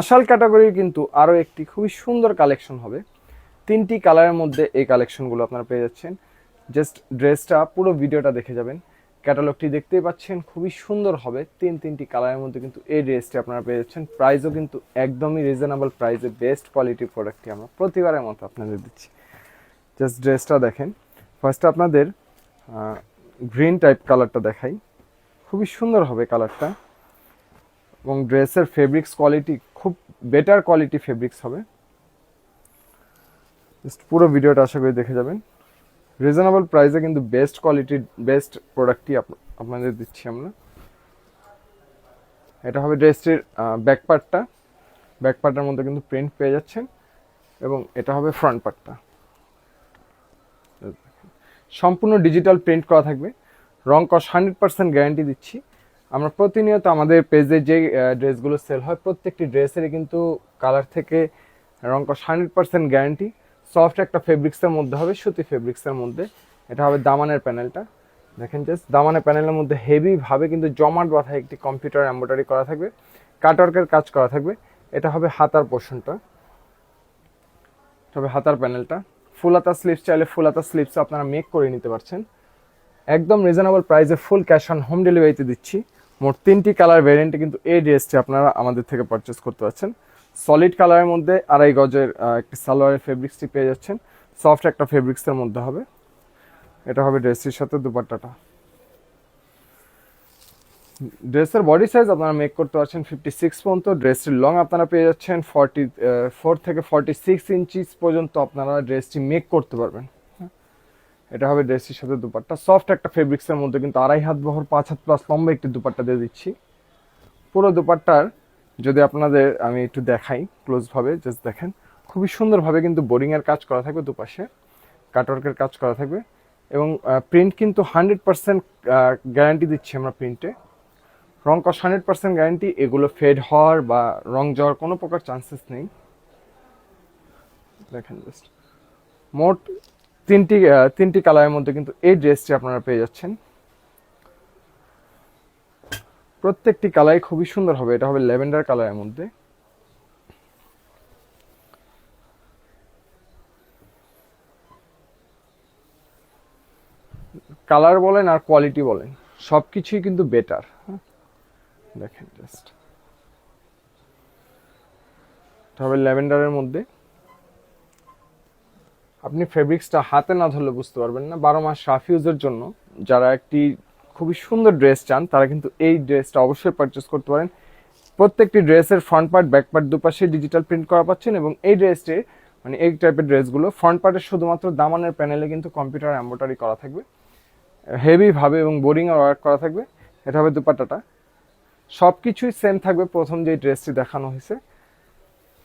আশাল ক্যাটাগরির কিন্তু আরও একটি খুবই সুন্দর কালেকশন হবে। তিনটি কালারের মধ্যে এই কালেকশনগুলো আপনারা পেয়ে যাচ্ছেন। জাস্ট ড্রেসটা পুরো ভিডিওটা দেখে যাবেন। ক্যাটালগটি দেখতেই পাচ্ছেন, খুবই সুন্দর হবে। তিন তিনটি কালারের মধ্যে কিন্তু এই ড্রেসটি আপনারা পেয়ে যাচ্ছেন। প্রাইসও কিন্তু একদমই রিজনেবল প্রাইসে বেস্ট কোয়ালিটির প্রোডাক্টটি আমরা প্রতিবারের মতো আপনাদের দিচ্ছি। জাস্ট ড্রেসটা দেখেন। ফার্স্ট আপনাদের গ্রিন টাইপ কালারটা দেখাই। খুবই সুন্দর হবে কালারটা এবং ড্রেসের fabrics quality better quality fabrics হবে। পুরো ভিডিওটা আশা করি দেখে যাবেন। রিজনেবল প্রাইসে কিন্তু বেস্ট কোয়ালিটির বেস্ট প্রোডাক্টই আপনাদের দিচ্ছি আমরা। এটা হবে ড্রেসটির ব্যাক পার্টটা ব্যাক পার্টের মধ্যে কিন্তু প্রিন্ট পেয়ে যাচ্ছেন এবং এটা হবে ফ্রন্ট পার্টটা সম্পূর্ণ ডিজিটাল প্রিন্ট করা থাকবে। রং কস হান্ড্রেড পার্সেন্ট গ্যারান্টি দিচ্ছি। আমরা প্রতিনিয়ত আমাদের পেজে যে ড্রেসগুলো সেল হয়, প্রত্যেকটি ড্রেসেরই কিন্তু কালার থেকে রং কস হান্ড্রেড পার্সেন্ট গ্যারান্টি সফট একটা ফেব্রিক্সের মধ্যে হবে, সুতি ফেব্রিক্সের মধ্যে। এটা হবে দামানের প্যানেলটা দেখেন জাস্ট দামানের প্যানেলের মধ্যে হেভিভাবে কিন্তু জমাট বাঁধায় একটি কম্পিউটার এম্ব্রয়ডারি করা থাকবে। কাটওয়ার্কের কাজ করা থাকবে। এটা হবে হাতার পোর্শনটা তবে হাতার প্যানেলটা ফুল হাতা স্লিপস চাইলে ফুল হাতা স্লিপস আপনারা মেক করে নিতে পারছেন। একদম রিজনেবল প্রাইসে ফুল ক্যাশ অন হোম ডেলিভারিতে দিচ্ছি। মোট তিনটি কালার ভ্যারিয়েন্টে কিন্তু এই ড্রেসটি আপনারা আমাদের থেকে পারচেস করতে পারছেন। সলিড কালারের মধ্যে আড়াই গজের একটি সালোয়ারের ফেব্রিক্সটি পেয়ে যাচ্ছেন। সফট একটা ফেব্রিক্সের মধ্যে হবে। এটা হবে ড্রেসটির সাথে দুপাট্টাটা। ড্রেসের বডি সাইজ আপনারা মেক করতে পারছেন ফিফটি সিক্স পর্যন্ত ড্রেসটির লং আপনারা পেয়ে যাচ্ছেন ফর্টি ফোর থেকে ফর্টি সিক্স ইঞ্চিস পর্যন্ত আপনারা ড্রেসটি মেক করতে পারবেন। এটা হবে ড্রেসের সাথে দুপাট্টা। সফট একটা ফেব্রিক্সের মধ্যে কিন্তু আড়াই হাত বহর, পাঁচ হাত প্লাস লম্বা একটি দুপাট্টা দিয়ে দিচ্ছি। পুরো দুপাট্টার যদি আপনাদের আমি একটু দেখাই ক্লোজভাবে জাস্ট দেখেন। খুবই সুন্দরভাবে কিন্তু বোরিংয়ের কাজ করা থাকবে দুপাশে কাটওয়ার্কের কাজ করা থাকবে। এবং প্রিন্ট কিন্তু হান্ড্রেড পার্সেন্ট গ্যারান্টি দিচ্ছি আমরা প্রিন্টে রং কস হান্ড্রেড পার্সেন্ট গ্যারান্টি এগুলো ফেড হওয়ার বা রং যাওয়ার কোনো প্রকার চান্সেস নেই। দেখেন জাস্ট মোট তিনটি তিনটি কালারের মধ্যে কিন্তু এই ড্রেসটি আপনারা পেয়ে যাচ্ছেন। প্রত্যেকটি কালারই খুবই সুন্দর হবে, এটা হবে ল্যাভেন্ডার কালারের মধ্যে। কালার বলেন আর কোয়ালিটি বলেন সব কিছুই কিন্তু বেটার দেখেন জাস্ট হবে ল্যাভেন্ডারের মধ্যে। আপনি ফেব্রিক্সটা হাতে না ধরলে বুঝতে পারবেন না। বারো মাস রাফ ইউজের জন্য যারা একটি খুবই সুন্দর ড্রেস চান, তারা কিন্তু এই ড্রেসটা অবশ্যই পারচেস করতে পারেন। প্রত্যেকটি ড্রেসের ফ্রন্ট পার্ট ব্যাক পার্ট দুপাশে ডিজিটাল প্রিন্ট করা পাচ্ছেন এবং এই ড্রেসটি মানে এই টাইপের ড্রেসগুলো ফ্রন্ট পার্টের শুধুমাত্র দামানের প্যানেলে কিন্তু কম্পিউটার এম্ব্রয়ডারি করা থাকবে। হেভিভাবে এবং বোরিং ওয়ার্ক করা থাকবে। এটা হবে দুপাট্টাটা। সব কিছুই সেম থাকবে প্রথম যে ড্রেসটি দেখানো হয়েছে।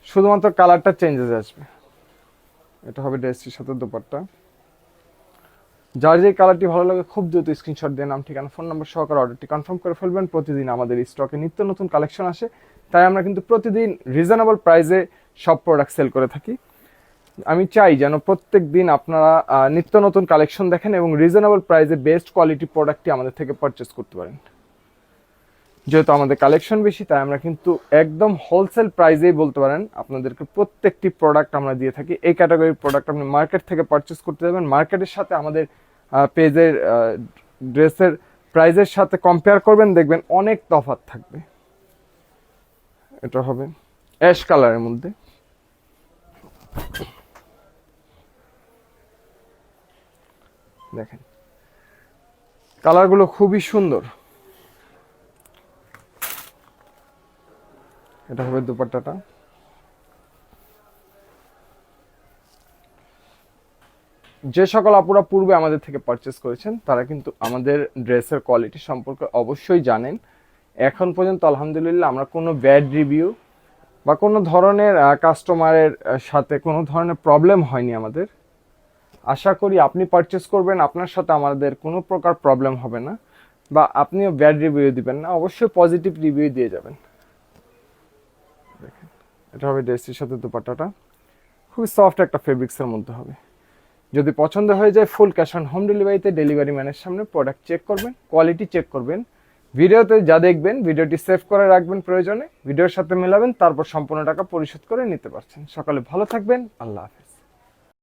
শুধুমাত্র কালারটা চেঞ্জেস আসবে। এটা হবে ড্রেসটির সাথে দুপাট্টা। যার যে কালারটি ভালো লাগে, খুব দ্রুত স্ক্রিনশট দিয়ে নাম, ঠিকানা ফোন নম্বর সহকারে অর্ডারটি কনফার্ম করে ফেলবেন। প্রতিদিন আমাদের স্টকে নিত্য নতুন কালেকশন আসে। তাই আমরা কিন্তু প্রতিদিন রিজনেবল প্রাইসে সব প্রোডাক্ট সেল করে থাকি। আমি চাই যেন প্রত্যেক দিন আপনারা নিত্য নতুন কালেকশন দেখেন এবং রিজনেবল প্রাইসে বেস্ট কোয়ালিটি প্রোডাক্টটি আমাদের থেকে পারচেস করতে পারেন। যেহেতু আমাদের কালেকশন বেশি, তাই আমরা কিন্তু একদম হোলসেল প্রাইসেই বলতে পারেন আপনাদেরকে প্রত্যেকটি প্রোডাক্ট আমরা দিয়ে থাকি। এই ক্যাটাগরির প্রোডাক্ট আপনি মার্কেট থেকে পারচেস করতে যাবেন। মার্কেটের সাথে আমাদের পেজের ড্রেসের প্রাইজের সাথে কম্পেয়ার করবেন, দেখবেন অনেক তফাৎ থাকবে। এটা হবে অ্যাশ কালারের মধ্যে। দেখেন। কালারগুলো খুবই সুন্দর। এটা হবে দুপাট্টাটা। যে সকল আপুরা পূর্বে আমাদের থেকে পারচেস করেছেন, তারা কিন্তু আমাদের ড্রেসের কোয়ালিটি সম্পর্কে অবশ্যই জানেন। এখন পর্যন্ত আলহামদুলিল্লাহ আমরা কোনো ব্যাড রিভিউ বা কোনো ধরনের কাস্টমারের সাথে কোনো ধরনের প্রবলেম হয়নি আমাদের। আশা করি আপনি পারচেস করবেন, আপনার সাথে আমাদের কোনো প্রকার প্রবলেম হবে না। বা আপনিও ব্যাড রিভিউ দিবেন না, অবশ্যই পজিটিভ রিভিউ দিয়ে যাবেন। এটা হবে ড্রেসটির সাথে দুপাট্টাটা। খুবই সফট একটা ফেব্রিক্সের মধ্যে হবে। যদি পছন্দ হয়ে যায় ফুল ক্যাশ অন হোম ডেলিভারিতে ডেলিভারি ম্যানের সামনে প্রোডাক্ট চেক করবেন কোয়ালিটি চেক করবেন। ভিডিওতে যা দেখবেন, ভিডিওটি সেভ করে রাখবেন প্রয়োজনে। ভিডিওর সাথে মেলাবেন, তারপর সম্পূর্ণ টাকা পরিশোধ করে নিতে পারছেন। সকালে ভালো থাকবেন, আল্লাহ হাফেজ।